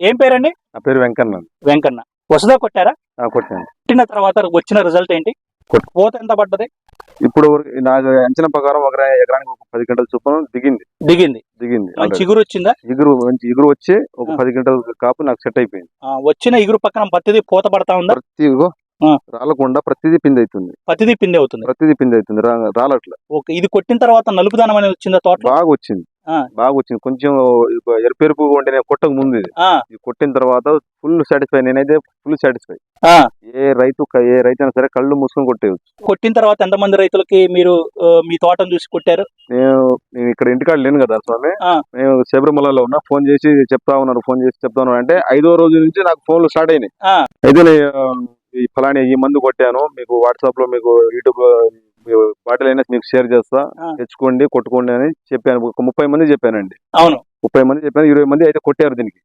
ఏం పేరండి? నా పేరు వెంకన్న. వెంకన్న. వసుదా కొట్టారా? కొట్టాను. కొట్టిన తర్వాత వచ్చిన రిజల్ట్ ఏంటి? పోత ఎంత పడ్డది? ఇప్పుడు నా అంచనా ప్రకారం ఒక ఎకరానికి ఒక పది గంటల చొప్పున దిగింది. దిగింది. దిగింది. చిగురు వచ్చిందా? ఇగురు మంచి ఇగురు వచ్చి ఒక. పది గంటల కాపు నాకు సెట్ అయిపోయింది. వచ్చిన ఇగురు పక్కన పత్తిది పూత పడతా ఉందా? ప్రతి. రాలకుండా ప్రతిదీ పిండి అవుతుంది. పత్తిది పిండి అవుతుంది. ప్రతిదీ పిండి అవుతుంది. రాలట్లే. ఓకే ఇది కొట్టిన తర్వాత నలుపుదనం అనేది వచ్చిందా తోటలో? బాగా వచ్చింది. బాగా వచ్చింది కొంచెం ఎరుపెరుపు వండిన కొట్టక ముందు ఇది. కొట్టిన తర్వాత ఫుల్ సాటిస్ఫై. నేనైతే ఫుల్ సాటిస్ఫై. ఏ రైతు ఏ రైతు అయినా సరే కళ్ళు మూసుకొని కొట్టేయచ్చు. కొట్టిన తర్వాత ఎంతమంది రైతులకి మీరు మీ తోటను చూసి కొట్టారు? నేను నేను ఇక్కడ ఇంటికాడ లేను కదా స్వామి. నేను శబరిమలలో ఉన్నా. ఫోన్ చేసి చెప్తా ఉన్నారు ఫోన్ చేసి చెప్తా ఉన్నారు అంటే ఐదో రోజు నుంచి నాకు ఫోన్లు స్టార్ట్ అయినాయి. అయితే ఈ ఫలాని ఈ మందు కొట్టాను. మీకు వాట్సాప్లో మీకు యూట్యూబ్ బాటిల్ అయినా మీకు షేర్ చేస్తా. తెచ్చుకోండి కొట్టుకోండి అని చెప్పాను. ఒక ముప్పై మంది చెప్పానండి. అవును. ముప్పై మంది చెప్పాను ఇరవై మంది అయితే కొట్టారు దీనికి.